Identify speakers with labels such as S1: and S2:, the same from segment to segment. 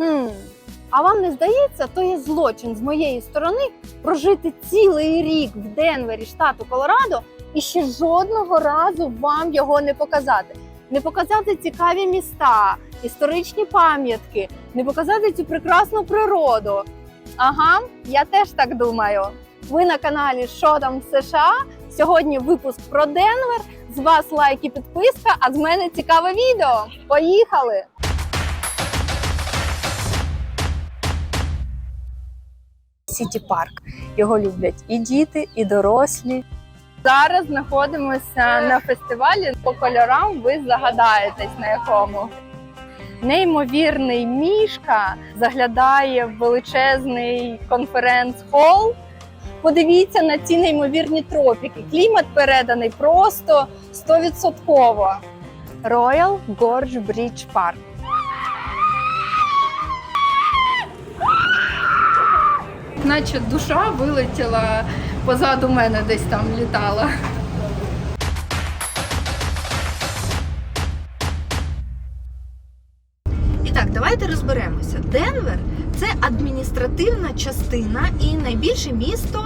S1: Хм. А вам не здається, то є злочин з моєї сторони прожити цілий рік в Денвері, штату Колорадо, і ще жодного разу вам його не показати. Не показати цікаві міста, історичні пам'ятки, не показати цю прекрасну природу. Ага, я теж так думаю. Ви на каналі Що там в США? Сьогодні випуск про Денвер. З вас лайк і підписка, а з мене цікаве відео. Поїхали! Сіті Парк. Його люблять і діти, і дорослі. Зараз знаходимося на фестивалі. По кольорам ви загадаєтесь на якому. Неймовірний мішка заглядає в величезний конференц-хол. Подивіться на ці неймовірні тропіки. Клімат переданий просто 100%. Royal Gorge Bridge Park. Наче душа вилетіла позаду мене, десь там літала.
S2: І так, давайте розберемося. Денвер це адміністративна частина і найбільше місто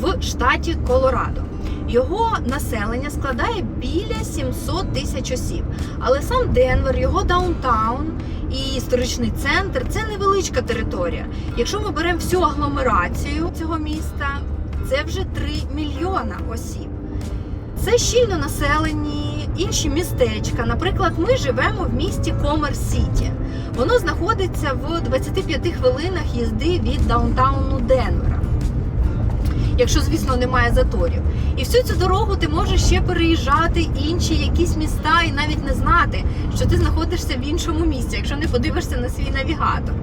S2: в штаті Колорадо. Його населення складає біля 700 тисяч осіб. Але сам Денвер, його даунтаун і історичний центр це невеличка територія. Якщо ми беремо всю агломерацію цього міста, це вже 3 мільйона осіб. Це щільно населені інші містечка. Наприклад, ми живемо в місті Комер Сіті. Воно знаходиться в 25 хвилинах їзди від даунтауну Денвера. Якщо, звісно, немає заторів. І всю цю дорогу ти можеш ще переїжджати інші якісь міста і навіть не знати, що ти знаходишся в іншому місці, якщо не подивишся на свій навігатор.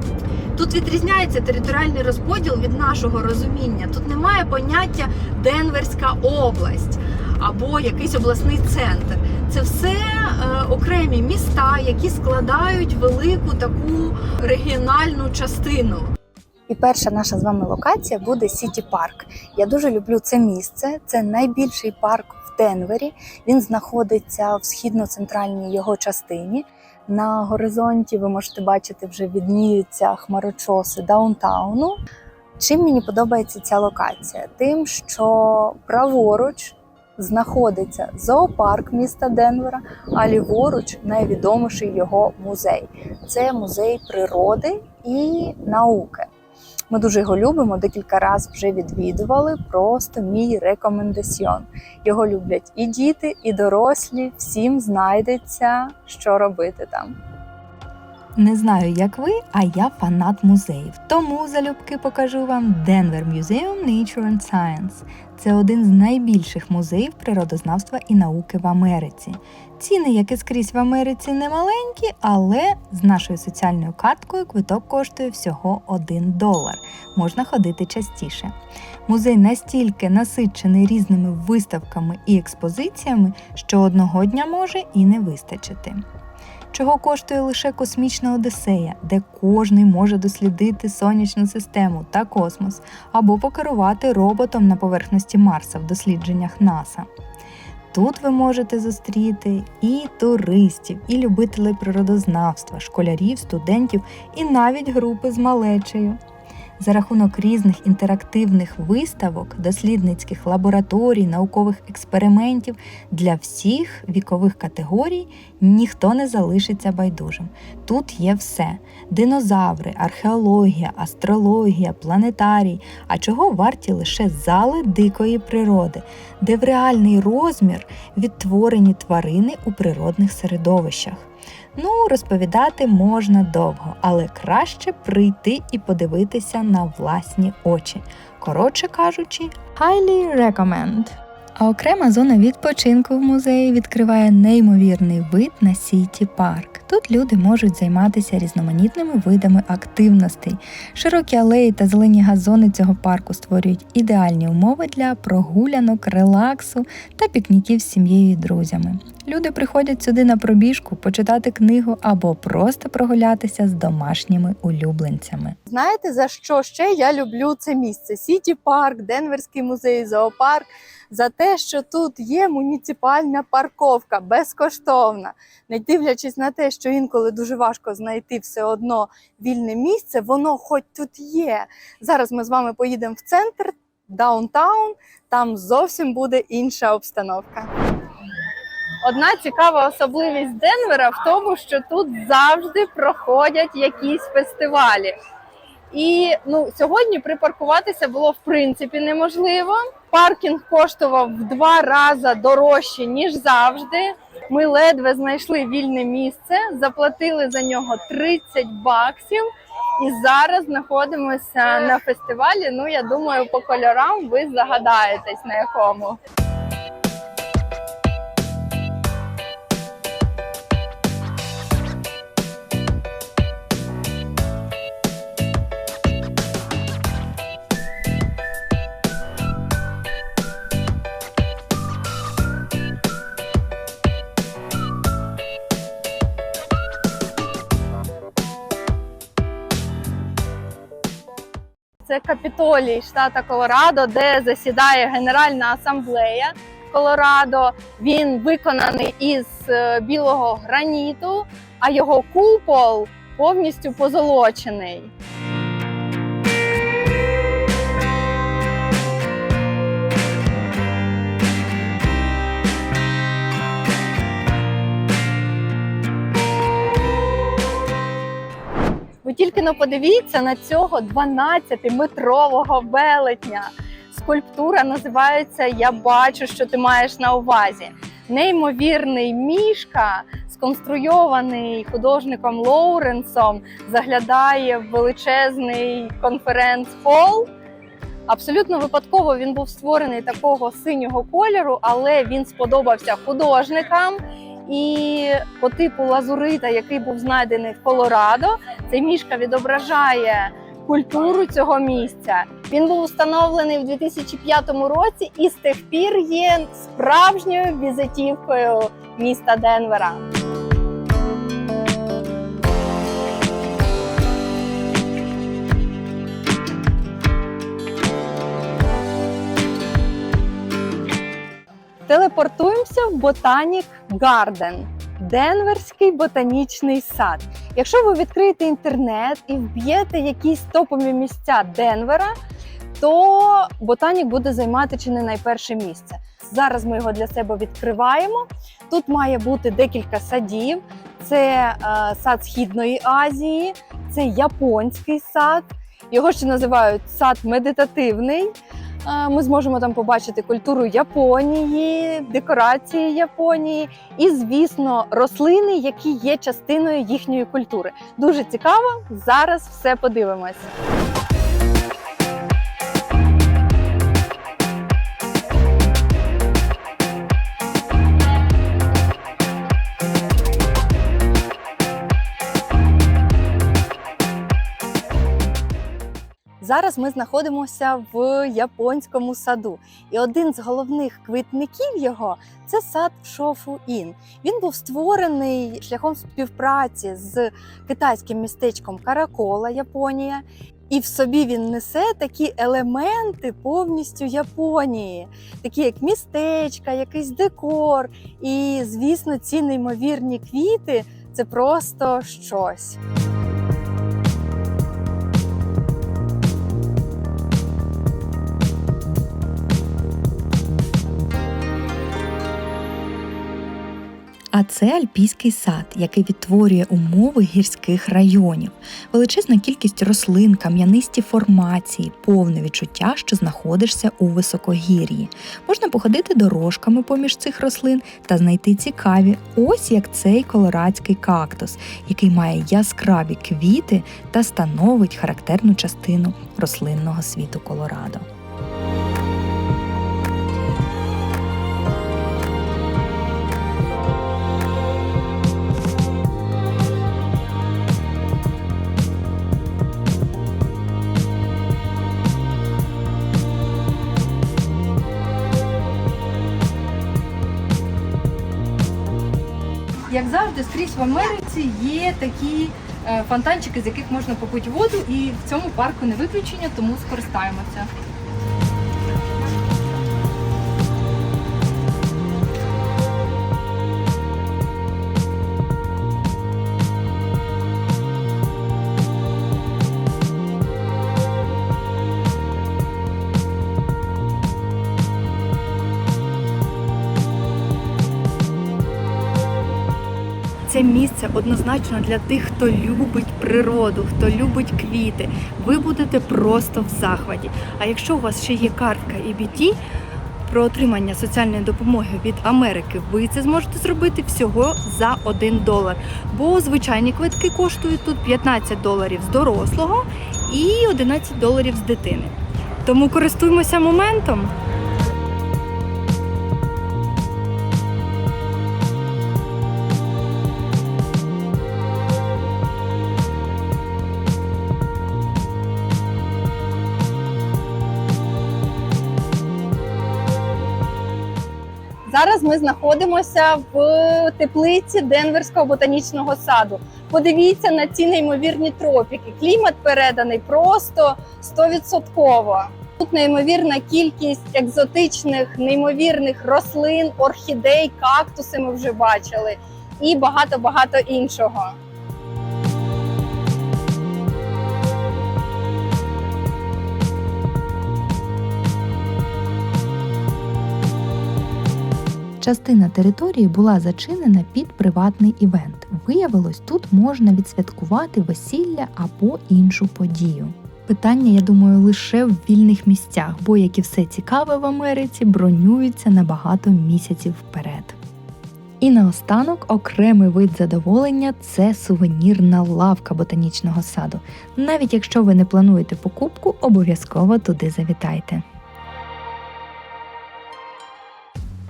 S2: Тут відрізняється територіальний розподіл від нашого розуміння. Тут немає поняття Денверська область або якийсь обласний центр. Це все е, окремі міста, які складають велику таку регіональну частину.
S1: І перша наша з вами локація буде Сіті Парк. Я дуже люблю це місце. Це найбільший парк в Денвері. Він знаходиться в східно-центральній його частині. На горизонті ви можете бачити, вже відніються хмарочоси даунтауну. Чим мені подобається ця локація? Тим, що праворуч знаходиться зоопарк міста Денвера, а ліворуч найвідоміший його музей. Це музей природи і науки. Ми дуже його любимо, декілька разів вже відвідували. Просто мій рекомендаціон. Його люблять і діти, і дорослі. Всім знайдеться, що робити там.
S3: Не знаю, як ви, а я фанат музеїв. Тому залюбки покажу вам Denver Museum Nature and Science. Це один з найбільших музеїв природознавства і науки в Америці. Ціни, як і скрізь в Америці, не маленькі, але з нашою соціальною карткою квиток коштує всього 1 долар. Можна ходити частіше. Музей настільки насичений різними виставками і експозиціями, що одного дня може і не вистачити чого коштує лише космічна Одесея, де кожний може дослідити сонячну систему та космос, або покерувати роботом на поверхності Марса в дослідженнях НАСА. Тут ви можете зустріти і туристів, і любителей природознавства, школярів, студентів, і навіть групи з малечею. За рахунок різних інтерактивних виставок, дослідницьких лабораторій, наукових експериментів для всіх вікових категорій ніхто не залишиться байдужим. Тут є все: динозаври, археологія, астрологія, планетарій, а чого варті лише зали дикої природи, де в реальний розмір відтворені тварини у природних середовищах. Ну, розповідати можна довго, але краще прийти і подивитися на власні очі. Коротше кажучи, highly recommend. А окрема зона відпочинку в музеї відкриває неймовірний вид на Сіті Парк. Тут люди можуть займатися різноманітними видами активностей. Широкі алеї та зелені газони цього парку створюють ідеальні умови для прогулянок, релаксу та пікніків з сім'єю і друзями. Люди приходять сюди на пробіжку, почитати книгу або просто прогулятися з домашніми улюбленцями.
S1: Знаєте, за що ще я люблю це місце? Сіті Парк, Денверський музей, зоопарк. За те, що тут є муніципальна парковка безкоштовна, не дивлячись на те, що інколи дуже важко знайти все одно вільне місце, воно хоч тут є. Зараз ми з вами поїдемо в центр, даунтаун, там зовсім буде інша обстановка. Одна цікава особливість Денвера в тому, що тут завжди проходять якісь фестивалі. І ну, сьогодні припаркуватися було в принципі неможливо. Паркінг коштував в два рази дорожче, ніж завжди. Ми ледве знайшли вільне місце, заплатили за нього 30 баксів. І зараз знаходимося на фестивалі. Ну, я думаю, по кольорам ви загадаєтесь на якому. Капітолій штата Колорадо, де засідає Генеральна асамблея Колорадо. Він виконаний із е, білого граніту, а його купол повністю позолочений. Тільки но подивіться на цього 12-метрового велетня. Скульптура називається Я бачу, що ти маєш на увазі. Неймовірний мішка, сконструйований художником Лоуренсом, заглядає в величезний конференц-хол. Абсолютно випадково він був створений такого синього кольору, але він сподобався художникам. І по типу лазурита, який був знайдений в Колорадо, цей мішка відображає культуру цього місця. Він був встановлений в 2005 році і з тих пір є справжньою візитівкою міста Денвера. Телепортуємося в Ботанік Гарден. Денверський ботанічний сад. Якщо ви відкриєте інтернет і вб'єте якісь топові місця Денвера, то ботанік буде займати чи не найперше місце. Зараз ми його для себе відкриваємо. Тут має бути декілька садів. Це е, сад Східної Азії, це японський сад. Його ще називають сад медитативний. Е, Ми зможемо там побачити культуру Японії, декорації Японії і, звісно, рослини, які є частиною їхньої культури. Дуже цікаво. Зараз все подивимось. Зараз ми знаходимося в японському саду, і один з головних квітників його це сад Шофу Ін. Він був створений шляхом співпраці з китайським містечком Каракола, Японія. І в собі він несе такі елементи повністю Японії, такі як містечка, якийсь декор. І, звісно, ці неймовірні квіти це просто щось.
S3: А це альпійський сад, який відтворює умови гірських районів, величезна кількість рослин, кам'янисті формації, повне відчуття, що знаходишся у високогір'ї. Можна походити дорожками поміж цих рослин та знайти цікаві, ось як цей колорадський кактус, який має яскраві квіти та становить характерну частину рослинного світу Колорадо.
S4: Як завжди, скрізь в Америці є такі е, фонтанчики, з яких можна попити воду, і в цьому парку не виключення, тому скористаємося.
S5: Однозначно для тих, хто любить природу, хто любить квіти. Ви будете просто в захваті. А якщо у вас ще є картка EBT, про отримання соціальної допомоги від Америки, ви це зможете зробити всього за 1 долар. Бо звичайні квитки коштують тут 15 доларів з дорослого і 11 доларів з дитини. Тому користуємося моментом.
S1: Зараз ми знаходимося в теплиці Денверського ботанічного саду. Подивіться на ці неймовірні тропіки. Клімат переданий просто 100%. Тут неймовірна кількість екзотичних, неймовірних рослин, орхідей, кактуси ми вже бачили, і багато-багато іншого.
S3: Частина території була зачинена під приватний івент. Виявилось, тут можна відсвяткувати весілля або іншу подію. Питання, я думаю, лише в вільних місцях, бо як і все цікаве в Америці, бронюються на багато місяців вперед. І наостанок окремий вид задоволення це сувенірна лавка ботанічного саду. Навіть якщо ви не плануєте покупку, обов'язково туди завітайте.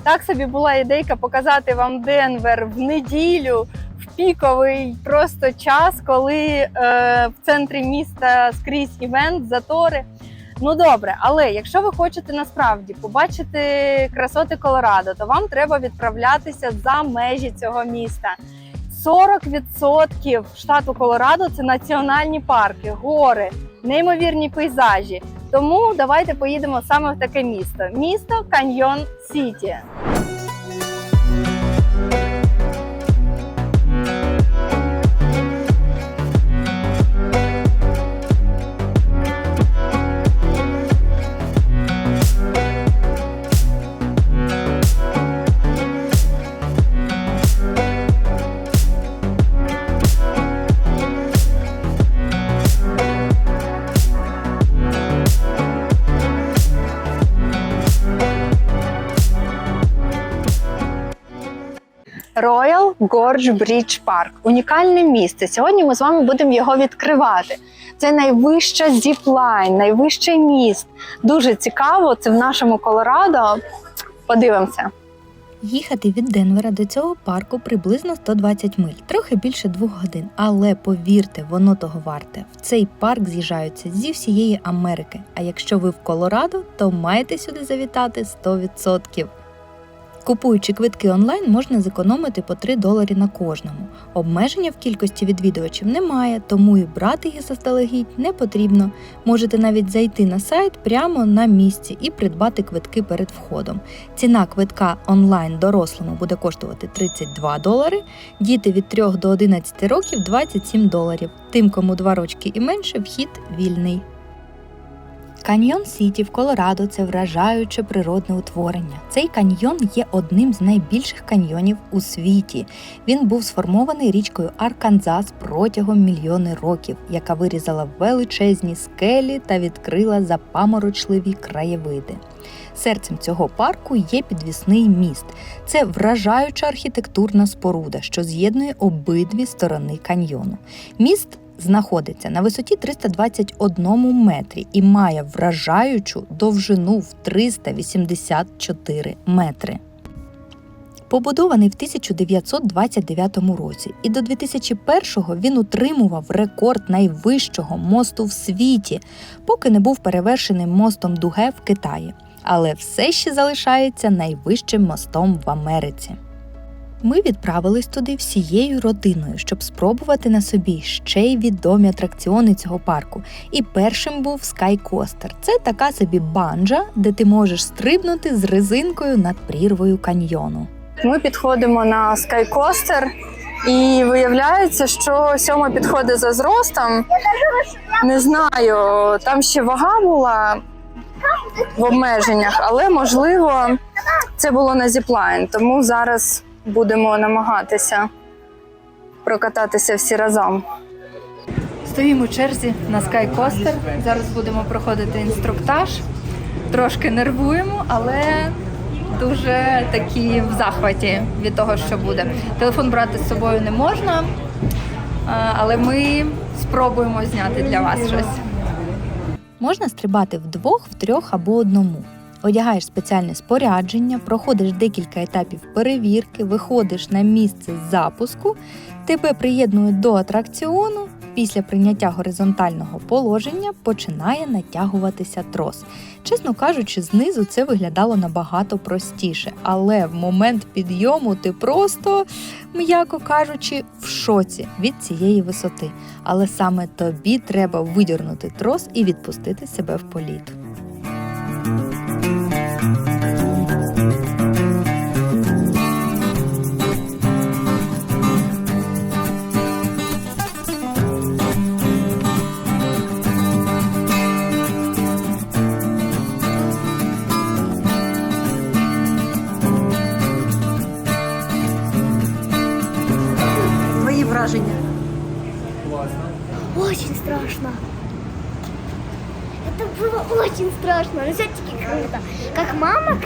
S1: Так собі була ідейка показати вам Денвер в неділю, в піковий просто час, коли е, в центрі міста скрізь івент, затори. Ну добре, але якщо ви хочете насправді побачити красоти Колорадо, то вам треба відправлятися за межі цього міста. 40% штату Колорадо це національні парки, гори, неймовірні пейзажі. Тому давайте поїдемо саме в таке місто. Місто Каньйон Сіті. Royal Gorge Bridge Park – унікальне місце. Сьогодні ми з вами будемо його відкривати. Це найвища зіплайн, найвищий міст. Дуже цікаво. Це в нашому Колорадо. Подивимося.
S3: Їхати від Денвера до цього парку приблизно 120 миль, трохи більше двох годин. Але повірте, воно того варте. В цей парк з'їжджаються зі всієї Америки. А якщо ви в Колорадо, то маєте сюди завітати 100%. Купуючи квитки онлайн, можна зекономити по 3 доларі на кожному. Обмеження в кількості відвідувачів немає, тому і брати їх заздалегідь не потрібно. Можете навіть зайти на сайт прямо на місці і придбати квитки перед входом. Ціна квитка онлайн дорослому буде коштувати 32 долари, діти від 3 до 11 років 27 доларів. Тим, кому 2 рочки і менше, вхід вільний. Каньйон Сіті в Колорадо це вражаюче природне утворення. Цей каньйон є одним з найбільших каньйонів у світі. Він був сформований річкою Арканзас протягом мільйони років, яка вирізала величезні скелі та відкрила запаморочливі краєвиди. Серцем цього парку є підвісний міст. Це вражаюча архітектурна споруда, що з'єднує обидві сторони каньйону. Міст знаходиться на висоті 321 метрі і має вражаючу довжину в 384 метри. Побудований в 1929 році, і до 2001-го він утримував рекорд найвищого мосту в світі, поки не був перевершений мостом Дуге в Китаї, але все ще залишається найвищим мостом в Америці. Ми відправились туди всією родиною, щоб спробувати на собі ще й відомі атракціони цього парку. І першим був Скайкостер. Це така собі банджа, де ти можеш стрибнути з резинкою над прірвою каньйону.
S1: Ми підходимо на скайкостер, і виявляється, що сьома підходить за зростом. Не знаю, там ще вага була в обмеженнях, але можливо це було на зіплайн. Тому зараз будемо намагатися
S6: прокататися всі разом.
S1: Стоїмо в черзі на скайкостер. Зараз будемо проходити інструктаж. Трошки нервуємо, але дуже такі в захваті від того, що буде. Телефон брати з собою не можна, але ми спробуємо зняти для вас щось.
S3: Можна стрибати вдвох, втрьох або одному. Одягаєш спеціальне спорядження, проходиш декілька етапів перевірки, виходиш на місце запуску, тебе приєднують до атракціону. Після прийняття горизонтального положення починає натягуватися трос. Чесно кажучи, знизу це виглядало набагато простіше, але в момент підйому ти просто, м'яко кажучи, в шоці від цієї висоти. Але саме тобі треба видірнути трос і відпустити себе в політ.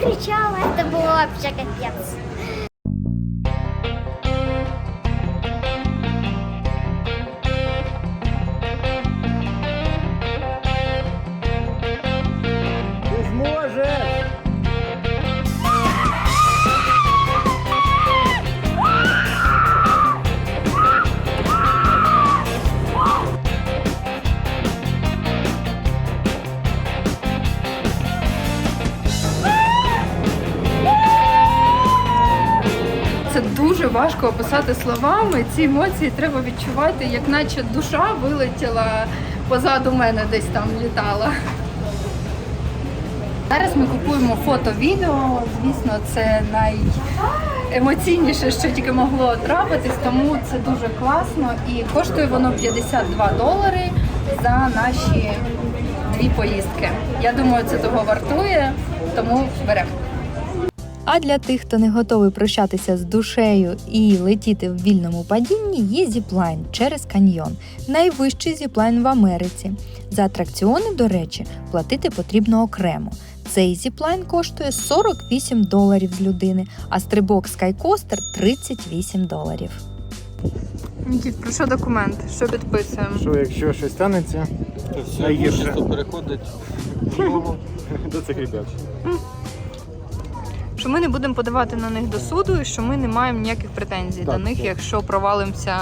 S7: Кричала, это было вообще капец.
S1: Важко описати словами. Ці емоції треба відчувати, як наче душа вилетіла позаду мене, десь там літала. Зараз ми купуємо фото-відео. Звісно, це найемоційніше, що тільки могло трапитись, тому це дуже класно. І коштує воно 52 долари за наші дві поїздки. Я думаю, це того вартує, тому беремо.
S3: А для тих, хто не готовий прощатися з душею і летіти в вільному падінні, є зіплайн через каньйон, найвищий зіплайн в Америці. За атракціони, до речі, платити потрібно окремо. Цей зіплайн коштує 48 доларів з людини, а стрибок Скайкостер 38 доларів.
S1: Нікіт, про що документ? Що підписуємо?
S8: Що якщо щось станеться,
S9: То все
S8: Найгірше.
S9: просто переходить
S8: до цих ребят.
S1: Що ми не будемо подавати на них до суду і що ми не маємо ніяких претензій
S8: Так,
S1: до них,
S8: так.
S1: якщо провалимося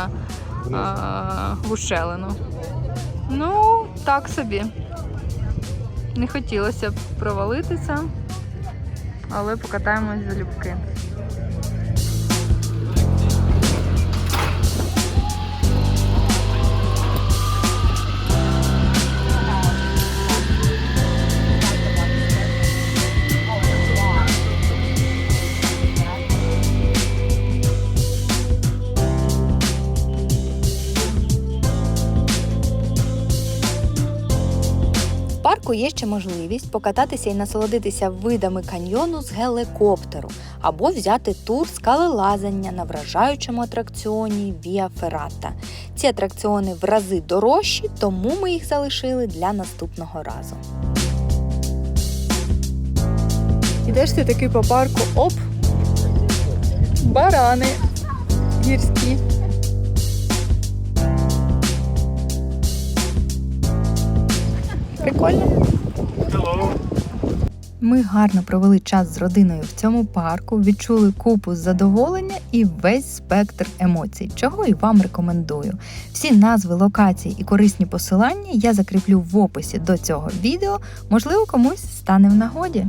S1: а, в ущелину. Ну, так собі. Не хотілося б провалитися, але покатаємось залюбки.
S3: В парку є ще можливість покататися і насолодитися видами каньйону з гелікоптеру або взяти тур скалелазання на вражаючому атракціоні Віа Феррата. Ці атракціони в рази дорожчі, тому ми їх залишили для наступного разу.
S1: Ідеш ти такий по парку, оп! Барани гірські.
S3: Прикольно. Ми гарно провели час з родиною в цьому парку, відчули купу задоволення і весь спектр емоцій, чого і вам рекомендую. Всі назви локацій і корисні посилання я закріплю в описі до цього відео. Можливо, комусь стане в нагоді.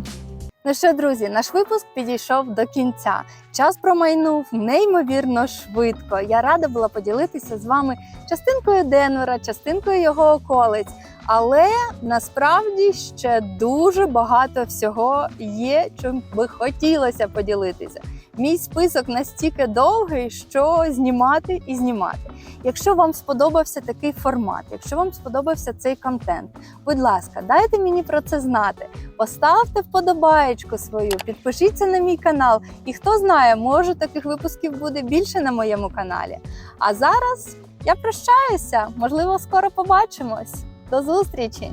S6: Ну що, друзі, наш випуск підійшов до кінця. Час промайнув неймовірно швидко. Я рада була поділитися з вами частинкою Денвера, частинкою його околиць. Але насправді ще дуже багато всього є, чим би хотілося поділитися.
S1: Мій список настільки довгий, що знімати і знімати. Якщо вам сподобався такий формат, якщо вам сподобався цей контент, будь ласка, дайте мені про це знати. Поставте вподобаєчку свою, підпишіться на мій канал. І хто знає, може таких випусків буде більше на моєму каналі. А зараз я прощаюся. Можливо, скоро побачимось. До зустрічі!